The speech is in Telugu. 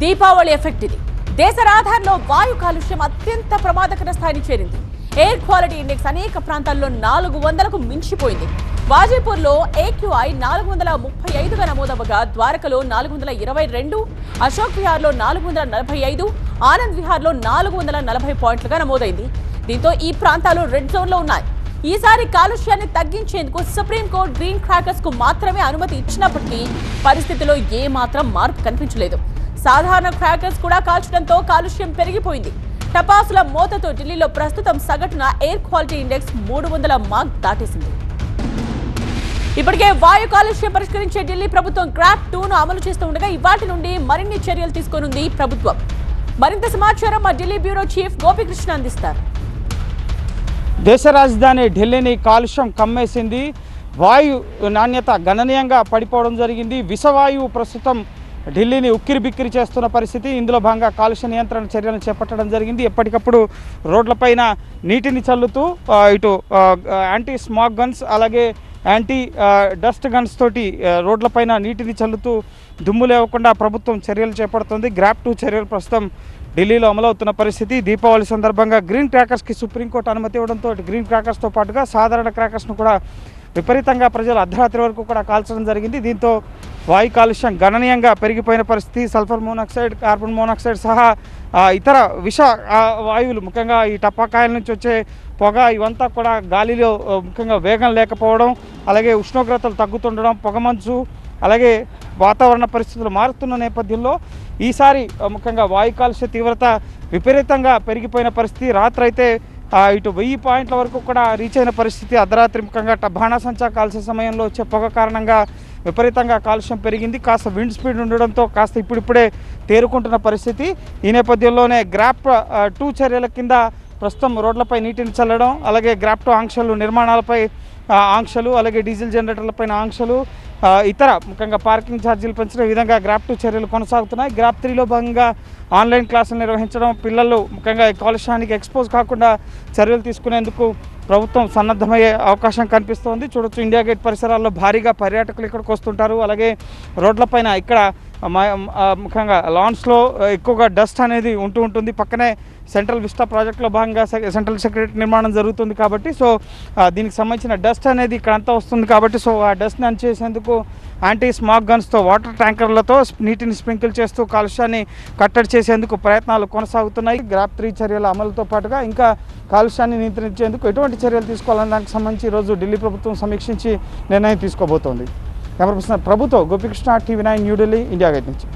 దీపావళి ఎఫెక్ట్ ఇది. దేశ రహదారిలో వాయు కాలుష్యం అత్యంత ప్రమాదకర స్థాయిని చేరింది. ఎయిర్ క్వాలిటీ ఇండెక్స్ అనేక ప్రాంతాల్లో నాలుగు వందలకు మించిపోయింది. వాజీపూర్లో ఏక్యూఐ నాలుగు వందల ముప్పై ఐదుగా నమోదవగా ద్వారకలో నాలుగు వందల ఇరవై రెండు అశోక్ విహార్లో నాలుగు వందల నలభై ఐదు ఆనంద్ విహార్లో నాలుగు వందల నలభై పాయింట్లుగా నమోదైంది. దీంతో ఈ ప్రాంతాలు రెడ్ జోన్లో ఉన్నాయి. ఈసారి కాలుష్యాన్ని తగ్గించేందుకు సుప్రీంకోర్టు గ్రీన్ క్రాకర్స్కు మాత్రమే అనుమతి ఇచ్చినప్పటికీ పరిస్థితిలో ఏమాత్రం మార్పు కనిపించలేదు. సాధారణ క్రాకర్స్ కూడా కాల్చడంతో కాలుష్యం పెరిగిపోయింది. టపాసుల మోతతో ఢిల్లీలో ప్రస్తుతం సగటున ఎయిర్ క్వాలిటీ ఇండెక్స్ మూడు వందల మార్క్ దాటేసింది. ఇప్పటికే వాయు కాలుష్యం పరిష్కరించే ఢిల్లీ ప్రభుత్వం క్రాక్ టూను అమలు చేస్తూ ఉండగా ఇవాటి నుండి మరిన్ని చర్యలు తీసుకోనుంది ప్రభుత్వం. మరింత సమాచారం మా ఢిల్లీ బ్యూరో చీఫ్ గోపికృష్ణ అందిస్తారు. దేశ రాజధాని ఢిల్లీని కాలుష్యం కమ్మేసింది. వాయు నాణ్యత గణనీయంగా పడిపోవడం జరిగింది. విషవాయువు ప్రస్తుతం ఢిల్లీని ఉక్కిరి బిక్కిరి చేస్తున్న పరిస్థితి. ఇందులో భాగంగా కాలుష్య నియంత్రణ చర్యలు చేపట్టడం జరిగింది. ఎప్పటికప్పుడు రోడ్లపైన నీటిని చల్లుతూ ఇటు యాంటీ స్మాగ్ గన్స్ అలాగే యాంటీ డస్ట్ గన్స్ తోటి రోడ్లపైన నీటిని చల్లుతూ దుమ్ము లేవకుండా ప్రభుత్వం చర్యలు చేపడుతుంది. గ్రాప్ టూ చర్యలు ప్రస్తుతం ఢిల్లీలో అమలవుతున్న పరిస్థితి. దీపావళి సందర్భంగా గ్రీన్ క్రాకర్స్కి సుప్రీంకోర్టు అనుమతి ఇవ్వడంతో గ్రీన్ క్రాకర్స్తో పాటుగా సాధారణ క్రాకర్స్ను కూడా విపరీతంగా ప్రజలు అర్ధరాత్రి వరకు కూడా కాల్చడం జరిగింది. దీంతో వాయు కాలుష్యం గణనీయంగా పెరిగిపోయిన పరిస్థితి సల్ఫర్ మోనాక్సైడ్ కార్బన్ మోనాక్సైడ్ సహా ఇతర విష వాయువులు ముఖ్యంగా ఈ టపాకాయల నుంచి వచ్చే పొగ ఇవంతా కూడా గాలిలో ముఖ్యంగా వేగం లేకపోవడం అలాగే ఉష్ణోగ్రతలు తగ్గుతుండడం పొగమంచు అలాగే వాతావరణ పరిస్థితులు మారుతున్న నేపథ్యంలో ఈసారి ముఖ్యంగా వాయు కాలుష్య తీవ్రత విపరీతంగా పెరిగిపోయిన పరిస్థితి రాత్రి అయితే ఇటు వెయ్యి పాయింట్ల వరకు కూడా రీచ్ అయిన పరిస్థితి అర్ధరాత్రి ముఖ్యంగా బాణాసంచా కాల్చే సమయంలో వచ్చే పొగ కారణంగా విపరీతంగా కాలుష్యం పెరిగింది. కాస్త విండ్ స్పీడ్ ఉండడంతో కాస్త ఇప్పుడిప్పుడే తేరుకుంటున్న పరిస్థితి. ఈ నేపథ్యంలోనే గ్రాప్ టూ చర్యల కింద ప్రస్తుతం రోడ్లపై నీటిని చల్లడం అలాగే గ్రాప్ టూ ఆంక్షలు నిర్మాణాలపై ఆంక్షలు అలాగే డీజిల్ జనరేటర్లపైన ఆంక్షలు ఇతర ముఖ్యంగా పార్కింగ్ ఛార్జీలు పెంచడం ఈ విధంగా గ్రాప్ టూ చర్యలు కొనసాగుతున్నాయి. గ్రాప్ త్రీలో భాగంగా ఆన్లైన్ క్లాసులు నిర్వహించడం పిల్లలు ముఖ్యంగా కాలుష్యానికి ఎక్స్పోజ్ కాకుండా చర్యలు తీసుకునేందుకు ప్రభుత్వం సన్నద్ధమయ్యే అవకాశం కనిపిస్తోంది. చూడొచ్చు ఇండియా గేట్ పరిసరాల్లో భారీగా పర్యాటకులు ఇక్కడికి వస్తుంటారు. అలాగే రోడ్లపైన ఇక్కడ మ- ముఖ్యంగా లాన్స్లో ఎక్కువగా డస్ట్ అనేది ఉంటూ ఉంటుంది. పక్కనే సెంట్రల్ విస్టా ప్రాజెక్ట్లో భాగంగా సెంట్రల్ సెక్రటరీ నిర్మాణం జరుగుతుంది కాబట్టి సో దీనికి సంబంధించిన డస్ట్ అనేది ఇక్కడంతా వస్తుంది కాబట్టి సో ఆ డస్ట్ని అంచేసేందుకు యాంటీ స్మాగ్ గన్స్తో వాటర్ ట్యాంకర్లతో నీటిని స్ప్రింకిల్ చేస్తూ కాలుష్యాన్ని కట్టడి చేసేందుకు ప్రయత్నాలు కొనసాగుతున్నాయి. గ్రాప్ త్రీ చర్యల అమలుతో పాటుగా ఇంకా కాలుష్యాన్ని నియంత్రించేందుకు ఎటువంటి చర్యలు తీసుకోవాలని దానికి సంబంధించి ఈరోజు ఢిల్లీ ప్రభుత్వం సమీక్షించి నిర్ణయం తీసుకోబోతోంది. కెమెరా పర్సన్ ప్రభుత్వం Gopikrishna TV nine New Delhi India gate నుంచి.